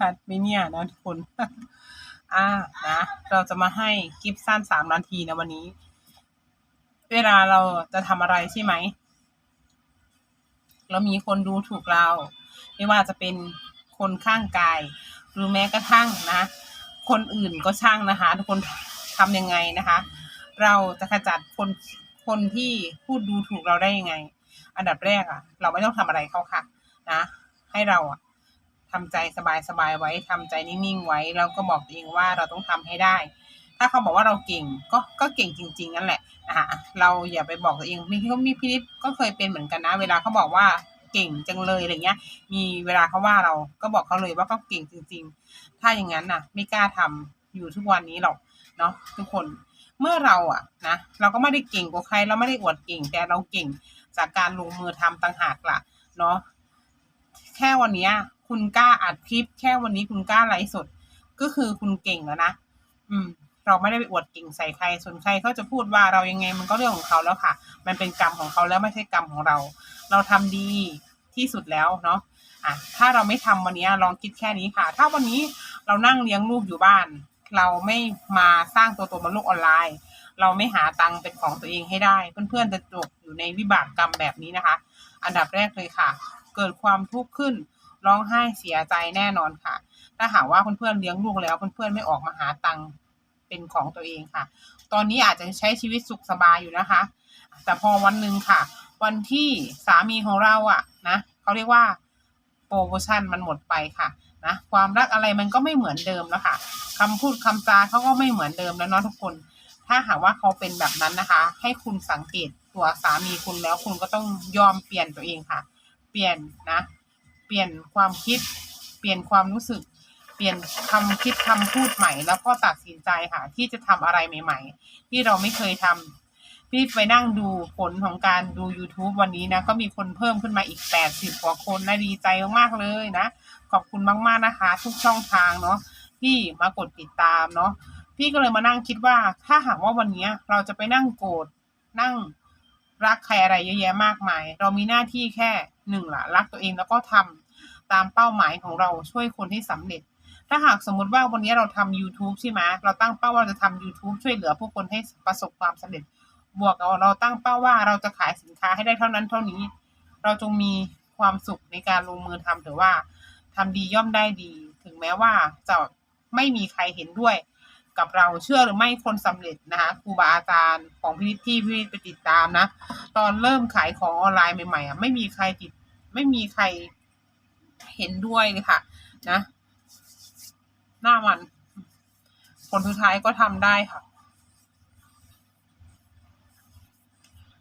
ชัดไหมเนี่ยนะทุกคน อ่านะ เราจะมาให้คลิปสั้นสามนาทีนะวันนี้ เวลาเราจะทำอะไรใช่ไหมแล้วมีคนดูถูกเรา ไม่ว่าจะเป็นคนข้างกาย หรือแม้กระทั่งนะ คนอื่นก็ช่างนะคะ ทุกคนทำยังไงนะคะ เราจะขจัดคนคนที่พูดดูถูกเราได้ยังไง อันดับแรกอะ่ะ เราไม่ต้องทำอะไรเขาค่ะ นะ ให้เราอะ ทำใจสบายๆไว้ทำใจนิ่งๆไว้แล้วก็บอกตัวเองว่าเราต้องทำให้ได้ ถ้าเขาบอกว่าเราเก่งก็ก็เก่งจริง ๆ นั่นแหละนะคะเราอย่าไปบอกตัวเองมีพี่มีพี่นิดก็เคยเป็นเหมือนกันนะ เวลาเขาบอกว่าเก่งจังเลยอะไรเงี้ย มีเวลาเขาว่าเราก็บอกเขาเลยว่าก็เก่งจริง ๆ ถ้าอย่างนั้นน่ะ ไม่กล้าทำอยู่ทุกวันนี้หรอกเนาะทุกคนเมื่อเราอะนะเราก็ไม่ได้เก่งกว่าใคร เราไม่ได้อวดเก่ง แต่เราเก่งจากการลงมือทำต่างหากล่ะเนาะแค่วันนี้ย คุณกล้าอัดคลิป แค่วันนี้คุณกล้าไลฟ์สด ก็คือคุณเก่งแล้วนะอืม เราไม่ได้ไปอวดเก่งใส่ใคร ส่วนใครเขาจะพูดว่าเรายังไงมันก็เรื่องของเขาแล้วค่ะ มันเป็นกรรมของเขาแล้วไม่ใช่กรรมของเรา เราทำดีที่สุดแล้วเนาะอะถ้าเราไม่ทำวันนี้ลองคิดแค่นี้ค่ะ ถ้าวันนี้เรานั่งเลี้ยงลูกอยู่บ้าน เราไม่มาสร้างตัวตนบนโลกออนไลน์ เราไม่หาตังค์เป็นของตัวเองให้ได้ เพื่อนๆจะจบอยู่ในวิบากกรรมแบบนี้นะคะ อันดับแรกเลยค่ะ เกิดความทุกข์ขึ้น ร้องไห้เสียใจแน่นอนค่ะ ถ้าหากว่าเพื่อนๆเลี้ยงลูกแล้วเพื่อนๆไม่ออกมาหาตังค์เป็นของตัวเองค่ะ ตอนนี้อาจจะใช้ชีวิตสุขสบายอยู่นะคะ แต่พอวันหนึ่งค่ะ วันที่สามีของเราอะนะเขาเรียกว่าโปรโมชั่นมันหมดไปค่ะนะความรักอะไรมันก็ไม่เหมือนเดิมแล้วค่ะคำพูดคำจาเขาก็ไม่เหมือนเดิมแล้วเนาะทุกคน ถ้าหากว่าเขาเป็นแบบนั้นนะคะ ให้คุณสังเกตตัวสามีคุณแล้วคุณก็ต้องยอมเปลี่ยนตัวเองค่ะ เปลี่ยนนะ ปลี่ยนความคิด เปลี่ยนความรู้สึก เปลี่ยนคำคิดคำพูดใหม่ แล้วก็ตัดสินใจค่ะที่จะทำอะไรใหม่ ๆ ที่เราไม่เคยทำพี่ไปนั่งดูผลของการดู YouTube วันนี้นะ ก็มีคนเพิ่มขึ้นมาอีก 80 กว่าคนนะดีใจมากๆเลยนะ ขอบคุณมากๆนะคะ ทุกช่องทางเนาะที่มากดติดตามเนาะพี่ก็เลยมานั่งคิดว่า ถ้าหากว่าวันนี้เราจะไปนั่งโกรธนั่งรักใครอะไรเยอะแยะมากมาย เรามีหน้าที่แค่หนึ่งละรักตัวเองแล้วก็ทำ ตามเป้าหมายของเราช่วยคนให้สำเร็จ ถ้าหากสมมติว่าวันนี้เราทำ YouTube ใช่ไหมเราตั้งเป้าว่าเราจะทำ YouTube ช่วยเหลือผู้คนให้ประสบความสำเร็จ บวกเอาเราตั้งเป้าว่าเราจะขายสินค้าให้ได้เท่านั้นเท่านี้ เราจงมีความสุขในการลงมือทำถือว่าทำดีย่อมได้ดี ถึงแม้ว่าจะไม่มีใครเห็นด้วย กับเราเชื่อหรือไม่คนสำเร็จนะคะครูบาอาจารย์ของพี่ที่พี่ไปติดตามนะ ตอนเริ่มขายของออนไลน์ใหม่ๆอะไม่มีใครติด ไม่มีใคร เห็นด้วยเลยค่ะ นะ หน้ามัน ผลสุดท้ายก็ทำได้ค่ะ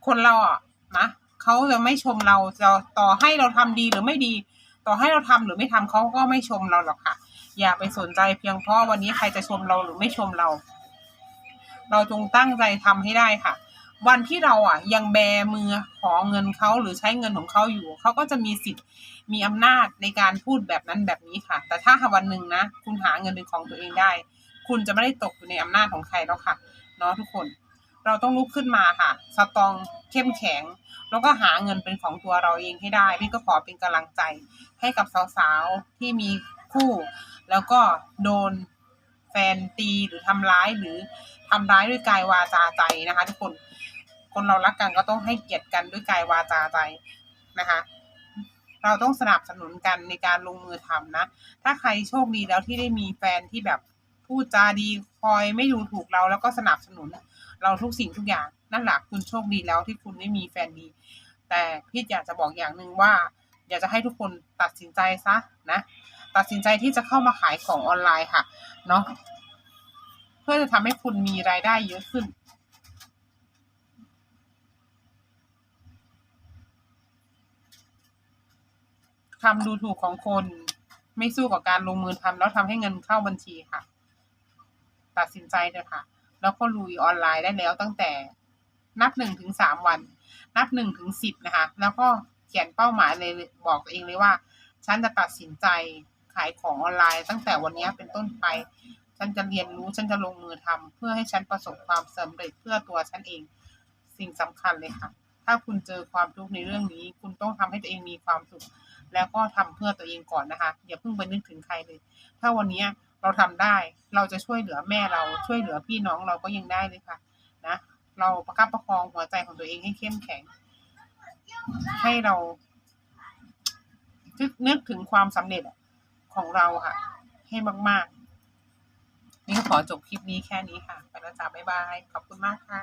คนเราอะนะเขาจะไม่ชมเราจะต่อให้เราทำดีหรือไม่ดี ต่อให้เราทำหรือไม่ทำเขาก็ไม่ชมเราหรอกค่ะ อย่าไปสนใจเพียงเพราะวันนี้ใครจะชมเราหรือไม่ชมเรา เราจงตั้งใจทำให้ได้ค่ะ วันที่เราอะ ยังแบมือขอเงินเขาหรือใช้เงินของเขาอยู่ เขาก็จะมีสิทธิ์มีอำนาจในการพูดแบบนั้นแบบนี้ค่ะ แต่ถ้าวันหนึ่งนะ คุณหาเงินเป็นของตัวเองได้ คุณจะไม่ได้ตกอยู่ในอำนาจของใครแล้วค่ะเนาะทุกคน เราต้องลุกขึ้นมาค่ะ สตองเข้มแข็ง แล้วก็หาเงินเป็นของตัวเราเองให้ได้ พี่ก็ขอเป็นกำลังใจให้กับสาวๆที่มีคู่ แล้วก็โดนแฟนตีหรือทำร้ายหรือทำร้ายด้วยกายวาจาใจนะคะ ทุกคน คนเรารักกันก็ต้องให้เกียรติกันด้วยกายวาจาใจนะคะ เราต้องสนับสนุนกันในการลงมือทำนะ ถ้าใครโชคดีแล้วที่ได้มีแฟนที่แบบพูดจาดีคอยไม่ดูถูกเราแล้วก็สนับสนุน เราทุกสิ่งทุกอย่างนั่นแหละคุณโชคดีแล้วที่คุณได้มีแฟนดี แต่พี่อยากจะบอกอย่างหนึ่งว่า อยากจะให้ทุกคนตัดสินใจซะนะตัดสินใจที่จะเข้ามาขายของออนไลน์ค่ะเนาะเพื่อจะทำให้คุณมีรายได้เยอะขึ้น คำดูถูกของคน ไม่สู้กับการลงมือทำแล้วทำให้เงินเข้าบัญชีค่ะ ตัดสินใจเถอะค่ะ แล้วก็ลุยออนไลน์ได้แล้วตั้งแต่นับหนึ่งถึงสามวัน นับหนึ่งถึงสิบนะคะ แล้วก็เขียนเป้าหมายเลยบอกตัวเองเลยว่า ฉันจะตัดสินใจขายของออนไลน์ ตั้งแต่วันนี้เป็นต้นไป ฉันจะเรียนรู้ฉันจะลงมือทำเพื่อให้ฉันประสบความสำเร็จเพื่อตัวฉันเอง สิ่งสำคัญเลยค่ะ ถ้าคุณเจอความทุกข์ในเรื่องนี้ คุณต้องทำให้ตัวเองมีความสุข แล้วก็ทำเพื่อตัวเองก่อนนะคะอย่าเพิ่งไปนึกถึงใครเลย ถ้าวันนี้เราทำได้เราจะช่วยเหลือแม่เราช่วยเหลือพี่น้องเราก็ยังได้เลยค่ะนะเราประคับประคองหัวใจของตัวเองให้เข้มแข็ง ให้เรานึกนึกถึงความสำเร็จของเราค่ะ ให้มาก ๆ นี่ขอจบคลิปนี้แค่นี้ค่ะไปแล้วจ้าบ๊ายบาย ขอบคุณมากค่ะ